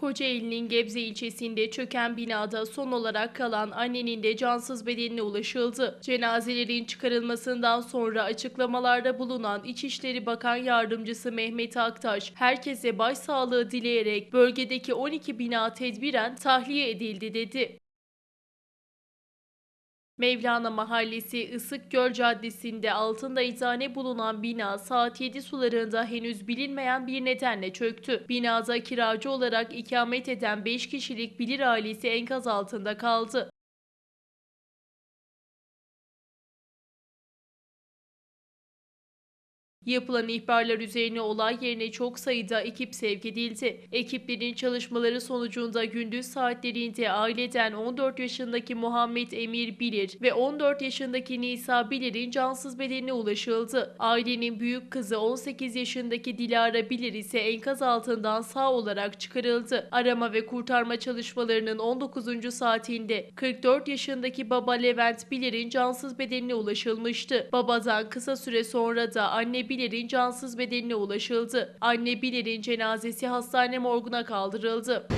Kocaeli'nin Gebze ilçesinde çöken binada son olarak kalan annenin de cansız bedenine ulaşıldı. Cenazelerin çıkarılmasından sonra açıklamalarda bulunan İçişleri Bakan Yardımcısı Mehmet Aktaş, herkese başsağlığı dileyerek bölgedeki 12 bina tedbiren tahliye edildi dedi. Mevlana Mahallesi Isıkgöl Caddesi'nde altında eczane bulunan bina saat 7 sularında henüz bilinmeyen bir nedenle çöktü. Binada kiracı olarak ikamet eden 5 kişilik bilir ailesi enkaz altında kaldı. Yapılan ihbarlar üzerine olay yerine çok sayıda ekip sevk edildi. Ekiplerin çalışmaları sonucunda gündüz saatlerinde aileden 14 yaşındaki Muhammed Emir Bilir ve 14 yaşındaki Nisa Bilir'in cansız bedenine ulaşıldı. Ailenin büyük kızı 18 yaşındaki Dilara Bilir ise enkaz altından sağ olarak çıkarıldı. Arama ve kurtarma çalışmalarının 19. saatinde 44 yaşındaki baba Levent Bilir'in cansız bedenine ulaşılmıştı. Babadan kısa süre sonra da anne Biler'in cansız bedenine ulaşıldı. Anne Biler'in cenazesi hastane morguna kaldırıldı.